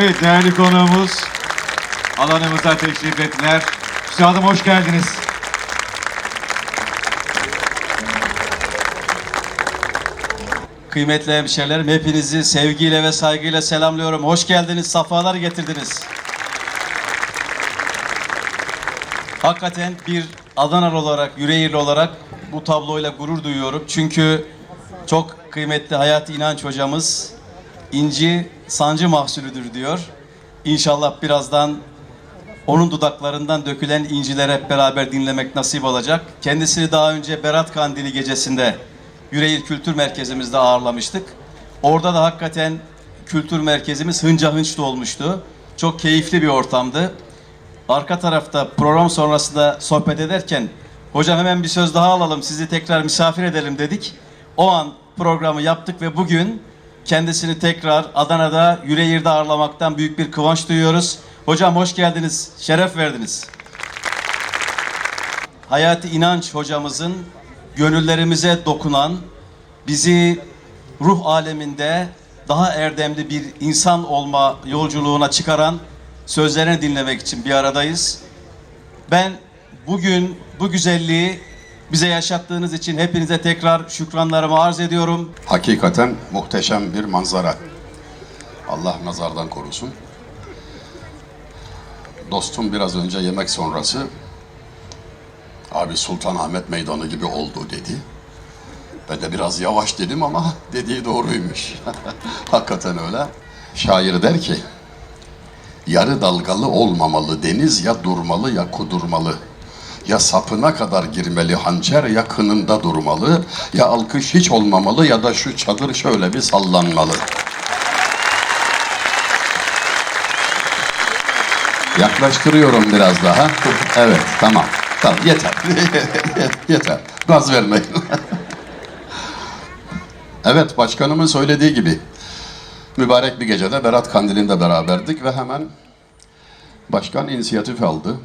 Evet değerli konuğumuz alanımıza teşrif ettiler. Üstadım hoş geldiniz. Kıymetli hemşehrilerim hepinizi sevgiyle ve saygıyla selamlıyorum. Hoş geldiniz, safalar getirdiniz. Hakikaten bir Adanalı olarak, Yüreğirli olarak bu tabloyla gurur duyuyorum. Çünkü çok kıymetli Hayati İnanç hocamız inci sancı mahsulüdür diyor. İnşallah birazdan onun dudaklarından dökülen incileri hep beraber dinlemek nasip olacak. Kendisini daha önce Berat Kandili gecesinde Yüreğir Kültür Merkezimizde ağırlamıştık. Orada da hakikaten kültür merkezimiz hınca hınç dolmuştu. Çok keyifli bir ortamdı. Arka tarafta program sonrasında sohbet ederken hocam hemen bir söz daha alalım sizi tekrar misafir edelim dedik. O an programı yaptık ve bugün kendisini tekrar Adana'da Yüreğir'de ağırlamaktan büyük bir kıvanç duyuyoruz. Hocam hoş geldiniz, şeref verdiniz. Hayati İnanç hocamızın gönüllerimize dokunan, bizi ruh aleminde daha erdemli bir insan olma yolculuğuna çıkaran sözlerini dinlemek için bir aradayız. Ben bugün bu güzelliği bize yaşattığınız için hepinize tekrar şükranlarımı arz ediyorum. Hakikaten muhteşem bir manzara. Allah nazardan korusun. Dostum biraz önce yemek sonrası abi Sultanahmet Meydanı gibi oldu dedi. Ben de biraz yavaş dedim ama dediği doğruymuş. Hakikaten öyle. Şair der ki, yarı dalgalı olmamalı deniz ya durmalı ya kudurmalı. Ya sapına kadar girmeli hançer ya kınında durmalı. Ya alkış hiç olmamalı ya da şu çadır şöyle bir sallanmalı. Yaklaştırıyorum biraz daha. Evet, tamam. Tamam, yeter. yeter. Gaz vermeyin. evet, başkanımın söylediği gibi mübarek bir gecede Berat Kandili'nde beraberdik ve hemen başkan inisiyatif aldı.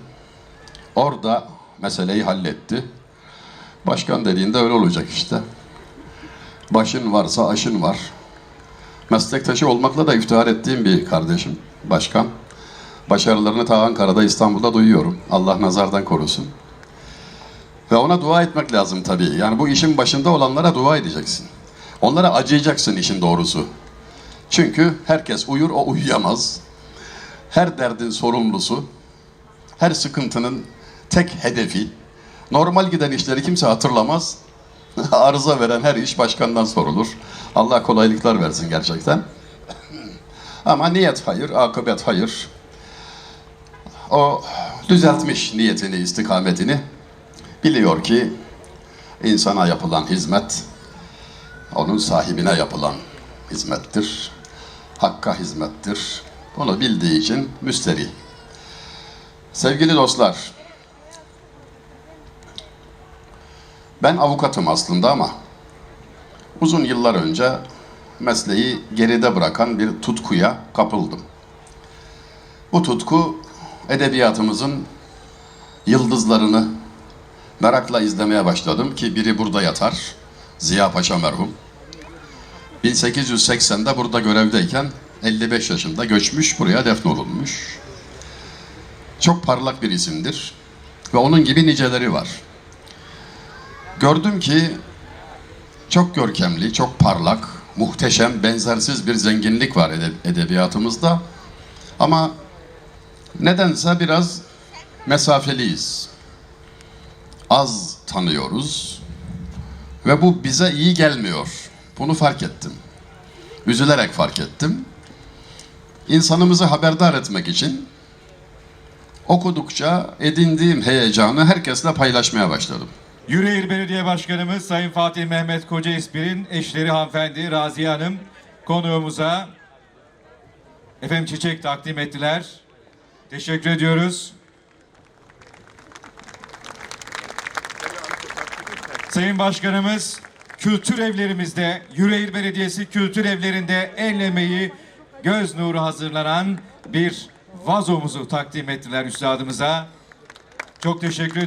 Orada meseleyi halletti. Başkan dediğinde öyle olacak işte. Başın varsa aşın var. Meslektaşı olmakla da iftihar ettiğim bir kardeşim, başkan. Başarılarını ta Ankara'da, İstanbul'da duyuyorum. Allah nazardan korusun. Ve ona dua etmek lazım tabii. Yani bu işin başında olanlara dua edeceksin. Onlara acıyacaksın işin doğrusu. Çünkü herkes uyur, o uyuyamaz. Her derdin sorumlusu, her sıkıntının tek hedefi, normal giden işleri kimse hatırlamaz. Arıza veren her iş başkandan sorulur. Allah kolaylıklar versin gerçekten. Ama niyet hayır, akıbet hayır. O düzeltmiş niyetini, istikametini. Biliyor ki insana yapılan hizmet, onun sahibine yapılan hizmettir. Hakka hizmettir. Bunu bildiği için müsterih. Sevgili dostlar, ben avukatım aslında ama uzun yıllar önce mesleği geride bırakan bir tutkuya kapıldım. Bu tutku edebiyatımızın yıldızlarını merakla izlemeye başladım ki biri burada yatar. Ziya Paşa merhum. 1880'de burada görevdeyken 55 yaşında göçmüş buraya defnolunmuş. Çok parlak bir isimdir ve onun gibi niceleri var. Gördüm ki çok görkemli, çok parlak, muhteşem, benzersiz bir zenginlik var ede- edebiyatımızda. Ama nedense biraz mesafeliyiz. Az tanıyoruz ve bu bize iyi gelmiyor. Bunu fark ettim. Üzülerek fark ettim. İnsanımızı haberdar etmek için okudukça edindiğim heyecanı herkesle paylaşmaya başladım. Yüreğir Belediye Başkanımız Sayın Fatih Mehmet Koca İspir'in eşleri hanımefendi Raziye Hanım konuğumuza efendim çiçek takdim ettiler. Teşekkür ediyoruz. Sayın Başkanımız kültür evlerimizde, Yüreğir Belediyesi kültür evlerinde el emeği, göz nuru hazırlanan bir vazomuzu takdim ettiler üstadımıza. Çok teşekkür ediyorum.